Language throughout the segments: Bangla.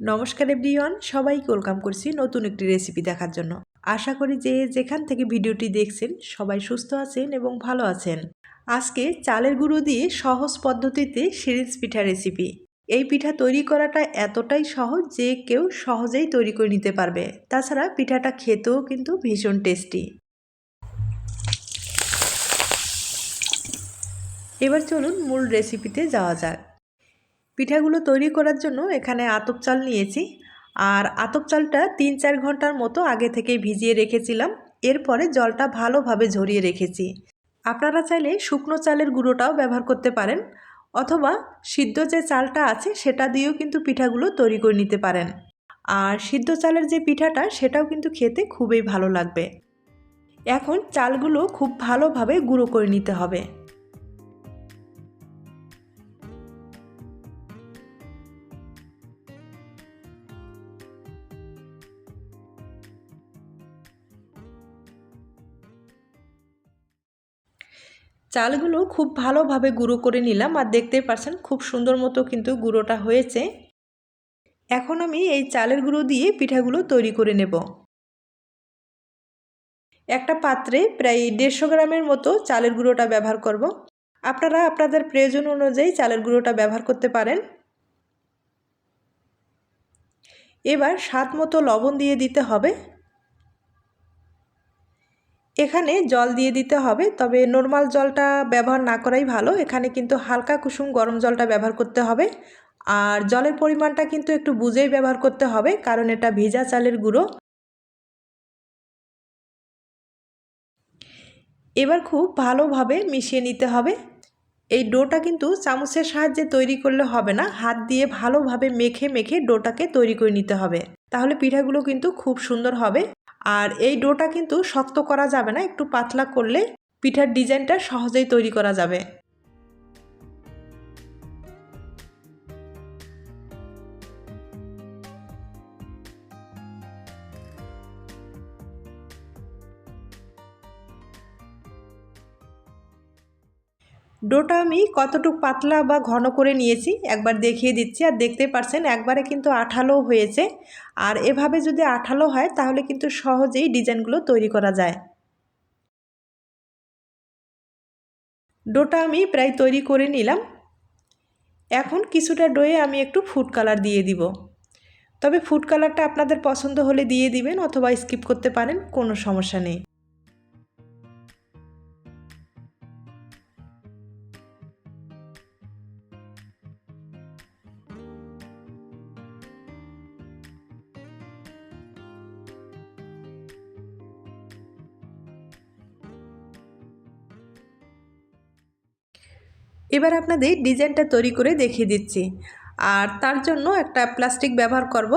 নমস্কার এভরিওয়ান, সবাইকে ওয়েলকাম করছি নতুন একটি রেসিপি দেখার জন্য। আশা করি যে যেখান থেকে ভিডিওটি দেখছেন, সবাই সুস্থ আছেন এবং ভালো আছেন। আজকে চালের গুঁড়ো দিয়ে সহজ পদ্ধতিতে সিরিজ পিঠা রেসিপি। এই পিঠা তৈরি করাটা এতটাই সহজ যে কেউ সহজেই তৈরি করে নিতে পারবে। তাছাড়া পিঠাটা খেতেও কিন্তু ভীষণ টেস্টি। এবার চলুন মূল রেসিপিতে যাওয়া যাক। পিঠাগুলো তৈরি করার জন্য এখানে আতপ চাল নিয়েছি। আর আতপ চালটা তিন চার ঘণ্টার মতো আগে থেকে ভিজিয়ে রেখেছিলাম। এরপরে জলটা ভালোভাবে ঝরিয়ে রেখেছি। আপনারা চাইলে শুকনো চালের গুঁড়োটাও ব্যবহার করতে পারেন। অথবা সিদ্ধ যে চালটা আছে সেটা দিয়েও কিন্তু পিঠাগুলো তৈরি করে নিতে পারেন। আর সিদ্ধ চালের যে পিঠাটা সেটাও কিন্তু খেতে খুবই ভালো লাগবে। এখন চালগুলো খুব ভালোভাবে গুঁড়ো করে নিতে হবে। চালগুলো খুব ভালোভাবে গুঁড়ো করে নিলাম আর দেখতেই পারছেন খুব সুন্দর মতো কিন্তু গুঁড়োটা হয়েছে। এখন আমি এই চালের গুঁড়ো দিয়ে পিঠাগুলো তৈরি করে নেব। একটা পাত্রে প্রায় দেড়শো গ্রামের মতো চালের গুঁড়োটা ব্যবহার করব। আপনারা আপনাদের প্রয়োজন অনুযায়ী চালের গুঁড়োটা ব্যবহার করতে পারেন। এবার স্বাদ মতো লবণ দিয়ে দিতে হবে। এখানে জল দিয়ে দিতে হবে, তবে নর্মাল জলটা ব্যবহার না করাই ভালো। এখানে কিন্তু হালকা কুসুম গরম জলটা ব্যবহার করতে হবে। আর জলের পরিমাণটা কিন্তু একটু বুঝেই ব্যবহার করতে হবে, কারণ এটা ভিজা চালের গুঁড়ো। এবার খুব ভালোভাবে মিশিয়ে নিতে হবে। এই ডোটা কিন্তু চামচের সাহায্যে তৈরি করলে হবে না, হাত দিয়ে ভালোভাবে মেখে মেখে ডোটাকে তৈরি করে নিতে হবে। তাহলে পিঠাগুলো কিন্তু খুব সুন্দর হবে। আর এই ডোটা কিন্তু শক্ত করা যাবে না, একটু পাতলা করলে পিঠার ডিজাইনটা সহজেই তৈরি করা যাবে। ডোটা আমি কতটুকু পাতলা বা ঘন করে নিয়েছি, একবার দেখিয়ে দিচ্ছি। আর দেখতে পারছেন, একবারে কিন্তু আঠালো হয়েছে। আর এভাবে যদি আঠালো হয়, তাহলে কিন্তু সহজেই ডিজাইনগুলো তৈরি করা যায়। ডোটা আমি প্রায় তৈরি করে নিলাম। এখন কিছুটা ডোয়ে আমি একটু ফুড কালার দিয়ে দিব। তবে ফুড কালারটা আপনাদের পছন্দ হলে দিয়ে দিবেন অথবা স্কিপ করতে পারেন, কোনো সমস্যা নেই। এবার আপনাদের ডিজাইনটা তৈরি করে দেখিয়ে দিচ্ছি। আর তার জন্য একটা প্লাস্টিক ব্যবহার করব।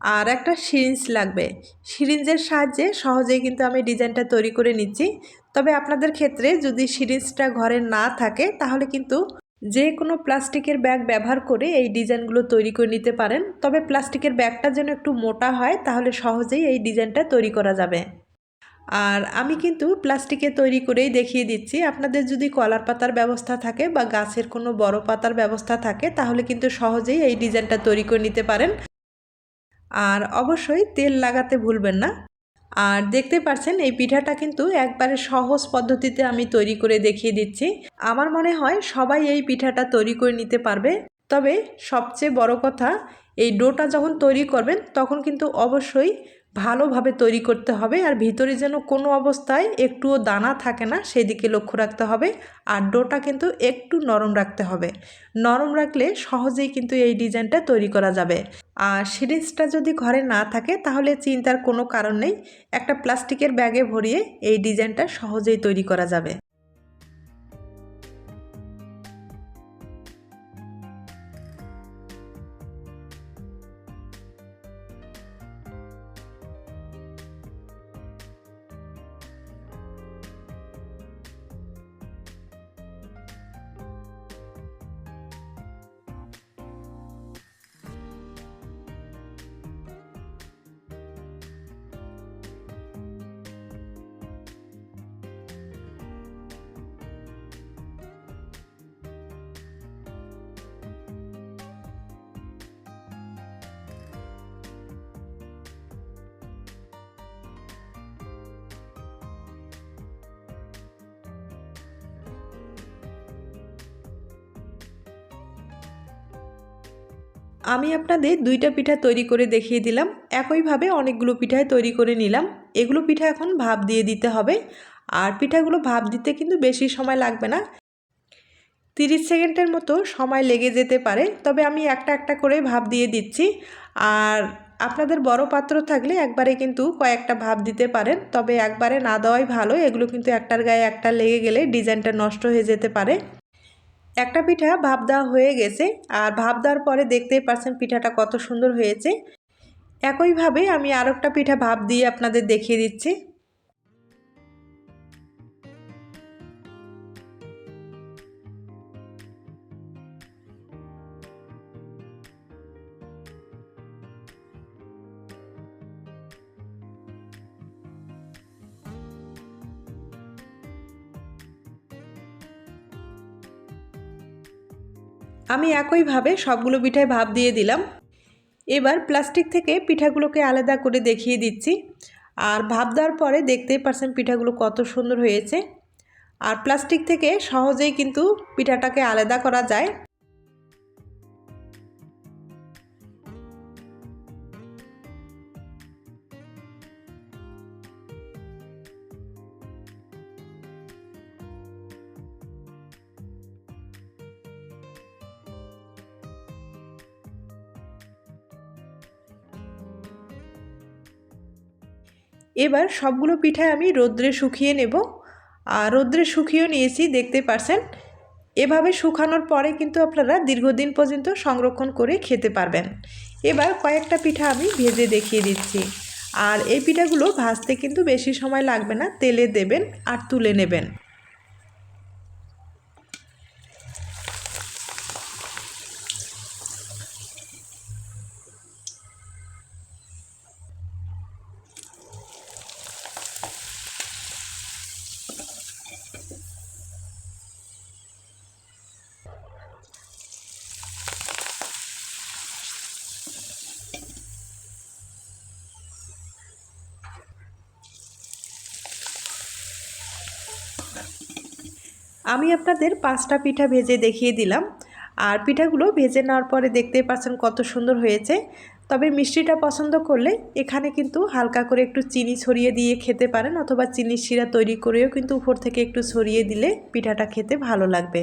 আর একটা সিরিঞ্জ লাগবে। সিরিঞ্জের সাহায্যে সহজেই কিন্তু আমি ডিজাইনটা তৈরি করে নিচ্ছি। তবে আপনাদের ক্ষেত্রে যদি সিরিঞ্জটা ঘরে না থাকে, তাহলে কিন্তু যে কোনো প্লাস্টিকের ব্যাগ ব্যবহার করে এই ডিজাইনগুলো তৈরি করে নিতে পারেন। তবে প্লাস্টিকের ব্যাগটা যেন একটু মোটা হয়, তাহলে সহজেই এই ডিজাইনটা তৈরি করা যাবে। আর আমি কিন্তু প্লাস্টিকে তৈরি করেই দেখিয়ে দিচ্ছি। আপনাদের যদি কলার পাতার ব্যবস্থা থাকে বা গাছের কোনো বড় পাতার ব্যবস্থা থাকে, তাহলে কিন্তু সহজেই এই ডিজাইনটা তৈরি করে নিতে পারেন। আর অবশ্যই তেল লাগাতে ভুলবেন না। আর দেখতে পাচ্ছেন, এই পিঠাটা কিন্তু একবারে সহজ পদ্ধতিতে আমি তৈরি করে দেখিয়ে দিচ্ছি। আমার মনে হয় সবাই এই পিঠাটা তৈরি করে নিতে পারবে। তবে সবচেয়ে বড় কথা, এই ডোটা যখন তৈরি করবেন, তখন কিন্তু অবশ্যই ভালোভাবে তৈরি করতে হবে আর ভিতরে যেন কোনো অবস্থায় একটুও দানা থাকে না, সেদিকে লক্ষ্য রাখতে হবে। আর ডোটা কিন্তু একটু নরম রাখতে হবে। নরম রাখলে সহজেই কিন্তু এই ডিজাইনটা তৈরি করা যাবে। আর সিরিজটা যদি ঘরে না থাকে, তাহলে চিন্তার কোনো কারণ নেই। একটা প্লাস্টিকের ব্যাগে ভরিয়ে এই ডিজাইনটা সহজেই তৈরি করা যাবে। আমি আপনাদের দুইটা পিঠা তৈরি করে দেখিয়ে দিলাম। একইভাবে অনেকগুলো পিঠাই তৈরি করে নিলাম। এগুলো পিঠা এখন ভাপ দিয়ে দিতে হবে। আর পিঠাগুলো ভাপ দিতে কিন্তু বেশি সময় লাগবে না। তিরিশ সেকেন্ডের মতো সময় লেগে যেতে পারে। তবে আমি একটা একটা করে ভাপ দিয়ে দিচ্ছি। আর আপনাদের বড় পাত্র থাকলে একবারে কিন্তু কয়েকটা ভাপ দিতে পারেন। তবে একবারে না দেওয়াই ভালো। এগুলো কিন্তু একটার গায়ে একটা লেগে গেলে ডিজাইনটা নষ্ট হয়ে যেতে পারে। একটা পিঠা ভাপ দেওয়া হয়ে গেছে আর ভাপ দেওয়ার পরে দেখতেই পারছেন পিঠাটা কত সুন্দর হয়েছে। একইভাবে আমি আর একটা পিঠা ভাপ দিয়ে আপনাদের দেখিয়ে দিচ্ছি। আমি একইভাবে সবগুলো পিঠায় ভাপ দিয়ে দিলাম। এবার প্লাস্টিক থেকে পিঠাগুলোকে আলাদা করে দেখিয়ে দিচ্ছি। আর ভাপ দেওয়ার পরে দেখতেই পারছেন পিঠাগুলো কত সুন্দর হয়েছে। আর প্লাস্টিক থেকে সহজেই কিন্তু পিঠাটাকে আলাদা করা যায়। এবার সবগুলো পিঠায় আমি রোদ্রে শুকিয়ে নেব। আর রোদ্রে শুকিয়েও নিয়েছি, দেখতে পারছেন? এভাবে শুকানোর পরে কিন্তু আপনারা দীর্ঘদিন পর্যন্ত সংরক্ষণ করে খেতে পারবেন। এবার কয়েকটা পিঠা আমি ভেজে দেখিয়ে দিচ্ছি। আর এই পিঠাগুলো ভাজতে কিন্তু বেশি সময় লাগবে না, তেলে দেবেন আর তুলে নেবেন। আমি আপনাদের পাঁচটা পিঠা ভেজে দেখিয়ে দিলাম। আর পিঠাগুলো ভেজে নেওয়ার পরে দেখতে পাচ্ছেন কত সুন্দর হয়েছে। তবে মিষ্টিটা পছন্দ করলে এখানে কিন্তু হালকা করে একটু চিনি ছড়িয়ে দিয়ে খেতে পারেন অথবা চিনির শিরা তৈরি করেও কিন্তু উপর থেকে একটু ছড়িয়ে দিলে পিঠাটা খেতে ভালো লাগবে।